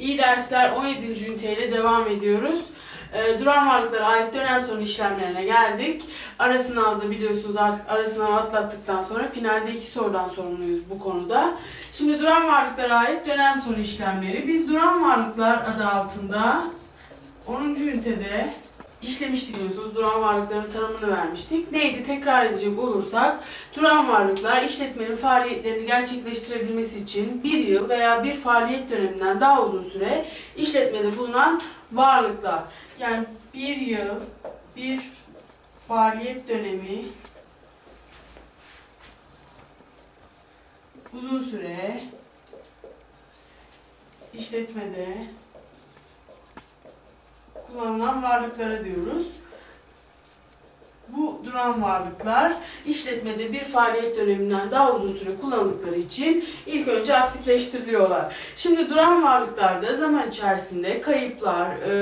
İyi dersler 17. üniteyle devam ediyoruz. Ee, duran varlıklara ait dönem sonu işlemlerine geldik. Ara sınavda biliyorsunuz artık ara sınavı atlattıktan sonra finalde iki sorudan sorumluyuz bu konuda. Şimdi duran varlıklara ait dönem sonu işlemleri. Biz duran varlıklar adı altında 10. ünitede işlemiştik biliyorsunuz. Duran varlıkların tanımını vermiştik. Neydi? Tekrar edecek olursak duran varlıklar işletmenin faaliyetlerini gerçekleştirebilmesi için bir yıl veya bir faaliyet döneminden daha uzun süre işletmede bulunan varlıklar. Yani bir yıl, bir faaliyet dönemi uzun süre işletmede kullanılan varlıklara diyoruz. Bu duran varlıklar işletmede bir faaliyet döneminden daha uzun süre kullanıldıkları için ilk önce aktifleştiriliyorlar. Şimdi duran varlıklarda zaman içerisinde kayıplar, e,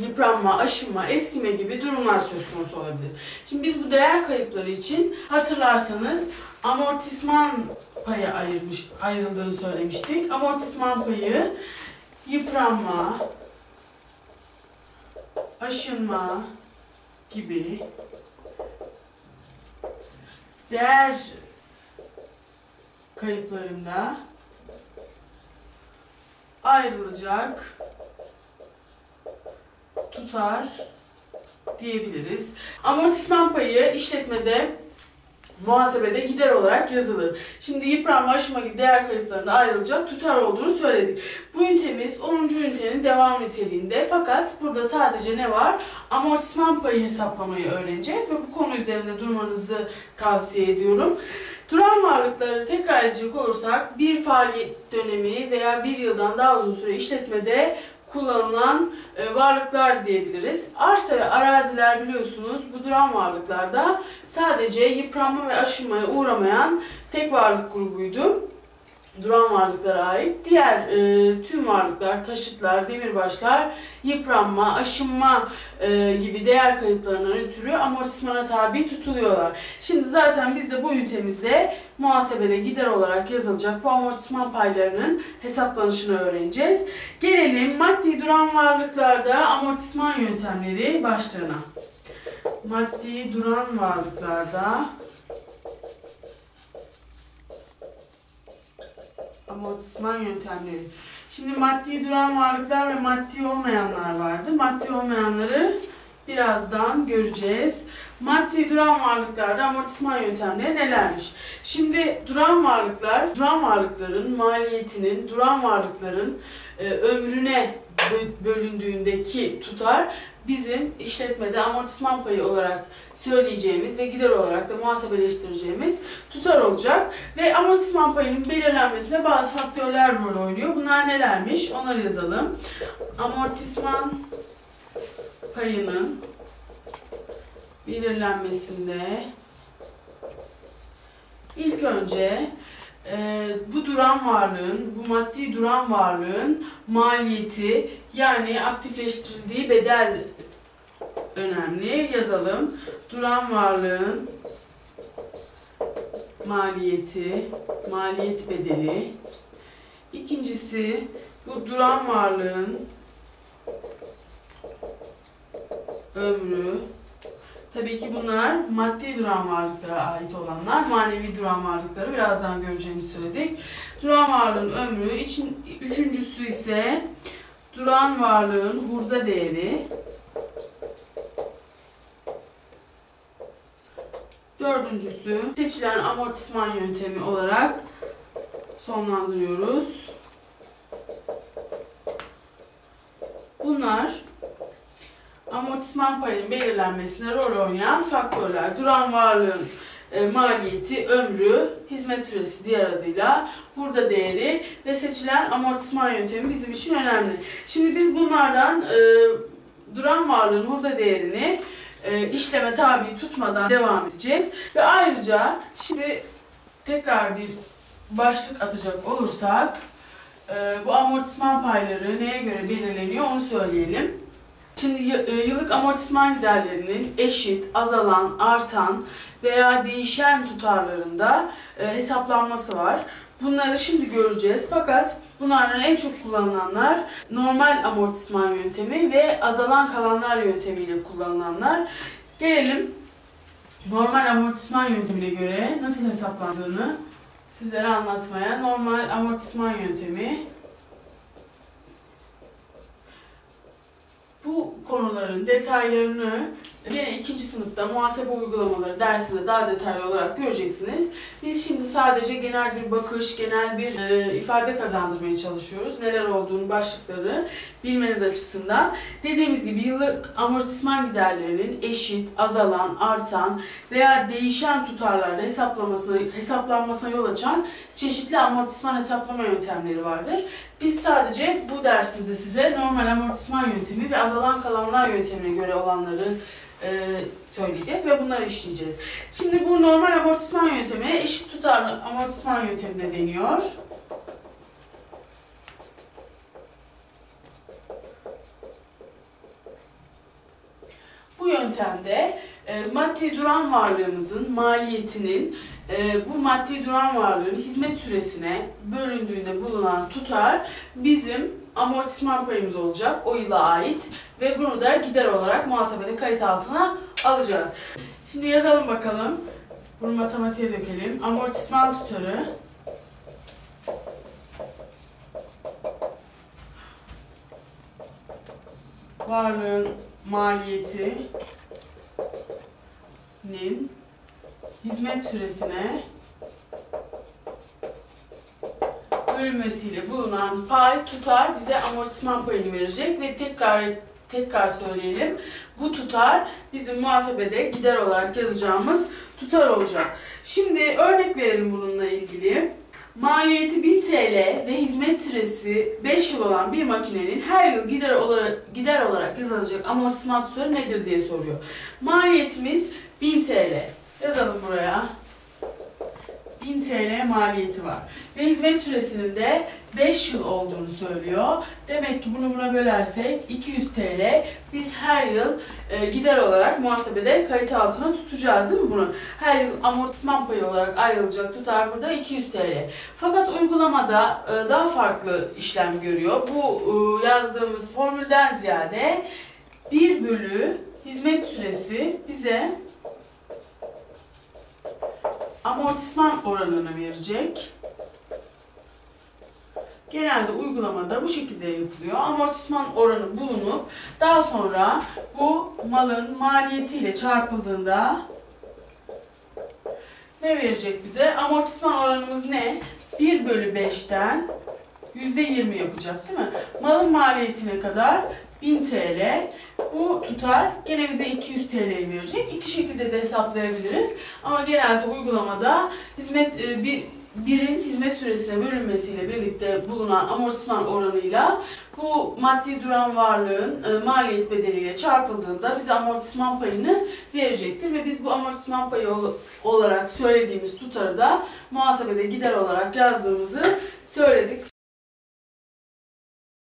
yıpranma, aşınma, eskime gibi durumlar söz konusu olabilir. Şimdi biz bu değer kayıpları için hatırlarsanız amortisman payı ayırmış, ayrıldığını söylemiştik. Amortisman payı yıpranma, aşınma gibi değer kayıplarında ayrılacak tutar diyebiliriz. Amortisman payı işletmede muhasebede gider olarak yazılır. Şimdi yıpranma, aşınma gibi değer kayıplarında ayrılacak tutar olduğunu söyledik. Bu ünitemiz 10. ünitenin devam niteliğinde fakat burada sadece ne var? Amortisman payı hesaplamayı öğreneceğiz ve bu konu üzerinde durmanızı tavsiye ediyorum. Duran varlıkları tekrar edecek olursak bir faaliyet dönemi veya bir yıldan daha uzun süre işletmede kullanılan e, varlıklar diyebiliriz. Arsa ve araziler biliyorsunuz bu duran varlıklarda sadece yıpranma ve aşınmaya uğramayan tek varlık grubuydu. Duran varlıklara ait. Diğer e, tüm varlıklar, taşıtlar, demirbaşlar yıpranma, aşınma e, gibi değer kayıplarından ötürü amortismana tabi tutuluyorlar. Şimdi zaten biz de bu ünitemizde muhasebede gider olarak yazılacak bu amortisman paylarının hesaplanışını öğreneceğiz. Gelelim maddi duran varlıklarda amortisman yöntemleri başlığına. Maddi duran varlıklarda amortisman yöntemleri. Şimdi maddi duran varlıklar ve maddi olmayanlar vardı. Maddi olmayanları birazdan göreceğiz. Maddi duran varlıklarda amortisman yöntemleri nelermiş? Şimdi duran varlıklar, duran varlıkların maliyetinin, duran varlıkların e, ömrüne bölündüğündeki tutar bizim işletmede amortisman payı olarak söyleyeceğimiz ve gider olarak da muhasebeleştireceğimiz tutar olacak. Ve amortisman payının belirlenmesinde bazı faktörler rol oynuyor. Bunlar nelermiş? Onları yazalım. Amortisman payının belirlenmesinde ilk önce e, bu duran varlığın, bu maddi duran varlığın maliyeti yani aktifleştirildiği bedel önemli. Yazalım. Duran varlığın maliyeti, maliyet bedeli. İkincisi bu duran varlığın ömrü. Tabii ki bunlar maddi duran varlıklara ait olanlar. Manevi duran varlıkları birazdan göreceğimizi söyledik. Duran varlığın ömrü. için üçüncüsü ise duran varlığın hurda değeri. Dördüncüsü seçilen amortisman yöntemi olarak sonlandırıyoruz. Bunlar amortisman payının belirlenmesine rol oynayan faktörler. Duran varlığın e, maliyeti, ömrü, hizmet süresi diğer adıyla burada değeri ve seçilen amortisman yöntemi bizim için önemli. Şimdi biz bunlardan e, duran varlığın hurda değerini e, işleme tabi tutmadan devam edeceğiz. Ve ayrıca şimdi tekrar bir başlık atacak olursak e, bu amortisman payları neye göre belirleniyor onu söyleyelim. Şimdi e, yıllık amortisman giderlerinin eşit, azalan, artan veya değişen tutarlarında e, hesaplanması var. Bunları şimdi göreceğiz fakat bunlardan en çok kullanılanlar normal amortisman yöntemi ve azalan kalanlar yöntemiyle kullanılanlar. Gelelim normal amortisman yöntemine göre nasıl hesaplandığını sizlere anlatmaya. Normal amortisman yöntemi bu konuların detaylarını yine ikinci sınıfta muhasebe uygulamaları dersinde daha detaylı olarak göreceksiniz. Biz şimdi sadece genel bir bakış, genel bir e, ifade kazandırmaya çalışıyoruz. Neler olduğunu, başlıkları bilmeniz açısından. Dediğimiz gibi yıllık amortisman giderlerinin eşit, azalan, artan veya değişen tutarlarla hesaplamasına, hesaplanmasına yol açan çeşitli amortisman hesaplama yöntemleri vardır. Biz sadece bu dersimizde size normal amortisman yöntemi ve azalan kalanlar yöntemine göre olanları e, söyleyeceğiz ve bunları işleyeceğiz. Şimdi bu normal amortisman yöntemine eşit tutarlı amortisman yöntemi de deniyor. Bu yöntemde e, maddi duran varlığımızın maliyetinin e, bu maddi duran varlığın hizmet süresine bölündüğünde bulunan tutar bizim amortisman payımız olacak o yıla ait ve bunu da gider olarak muhasebede kayıt altına alacağız. Şimdi yazalım bakalım. Bunu matematiğe dökelim. Amortisman tutarı varlığın maliyetinin hizmet süresine bölünmesiyle bulunan pay tutar bize amortisman payını verecek ve tekrar tekrar söyleyelim. Bu tutar bizim muhasebede gider olarak yazacağımız tutar olacak. Şimdi örnek verelim bununla ilgili. Maliyeti 1000 TL ve hizmet süresi 5 yıl olan bir makinenin her yıl gider olarak gider olarak yazılacak amortisman tutarı nedir diye soruyor. Maliyetimiz 1000 TL. Yazalım buraya. 1000 TL maliyeti var. Ve hizmet süresinin de 5 yıl olduğunu söylüyor. Demek ki bunu buna bölersek 200 TL biz her yıl e, gider olarak muhasebede kayıt altına tutacağız değil mi bunu? Her yıl amortisman payı olarak ayrılacak tutar burada 200 TL. Fakat uygulamada e, daha farklı işlem görüyor. Bu e, yazdığımız formülden ziyade 1 bölü hizmet süresi bize amortisman oranını verecek. Genelde uygulamada bu şekilde yapılıyor. Amortisman oranı bulunup daha sonra bu malın maliyetiyle çarpıldığında ne verecek bize? Amortisman oranımız ne? 1 bölü 5'ten %20 yapacak değil mi? Malın maliyetine kadar 1000 TL. Bu tutar gene bize 200 TL verecek. İki şekilde de hesaplayabiliriz. Ama genelde uygulamada hizmet e, bir birin hizmet süresine bölünmesiyle birlikte bulunan amortisman oranıyla bu maddi duran varlığın e, maliyet bedeliyle çarpıldığında bize amortisman payını verecektir ve biz bu amortisman payı ol- olarak söylediğimiz tutarı da muhasebede gider olarak yazdığımızı söyledik.